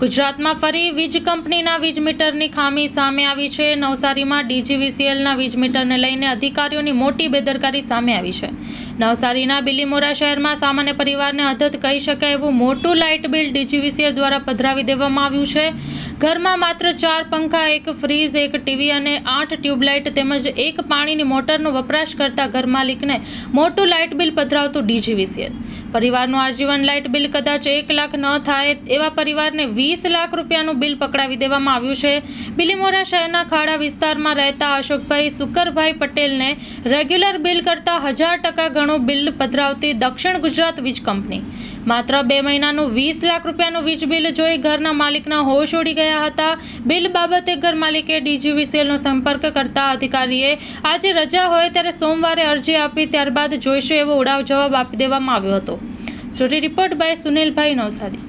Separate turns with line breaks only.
ગુજરાતમાં ફરી વીજ કંપનીના વીજ મીટરની ખામી સામે આવી છે. નવસારીમાં ડીજીવીસીએલના વીજ મીટરને લઈને અધિકારીઓની મોટી બેદરકારી સામે આવી છે. નવસારીના બિલીમોરા શહેરમાં સામાન્ય પરિવારને અધત કહી શકાય એવું મોટું લાઇટ બિલ ડીજીવીસીએલ દ્વારા પધરાવી દેવામાં આવ્યું છે. ઘરમાં માત્ર ચાર પંખા, એક ફ્રીજ, એક ટીવી અને આઠ ટ્યુબલાઇટ તેમજ એક પાણીની મોટરનો વપરાશ કરતા ઘર માલિકને મોટું લાઇટ બિલ પધરાવતું ડીજીવીસીએલ. પરિવારનું આજીવન લાઇટ બિલ કદાચ એક લાખ ન થાય એવા પરિવારને વીસ લાખ રૂપિયાનું બિલ પકડાવી દેવામાં આવ્યું છે. બિલીમોરા શહેરના ખાડા વિસ્તારમાં રહેતા અશોકભાઈ સુકરભાઈ પટેલને રેગ્યુલર બિલ કરતાં હજાર ટકા ઘણું બિલ પધરાવતી દક્ષિણ ગુજરાત વીજ કંપની. માત્ર બે મહિનાનું વીસ લાખ રૂપિયાનું વીજ બિલ જોઈ ઘરના માલિકના હોશ ઉડી ગયા હતા. બિલ બાબતે ઘર માલિકે ડીજીવીસીએલનો સંપર્ક કરતા અધિકારીએ આજે રજા હોય ત્યારે સોમવારે અરજી આપી ત્યારબાદ જોઈશું એવો ઉડાવ જવાબ આપી દેવામાં આવ્યો હતો. સ્ટોરી રિપોર્ટ બાય સુનિલભાઈ નવસારી.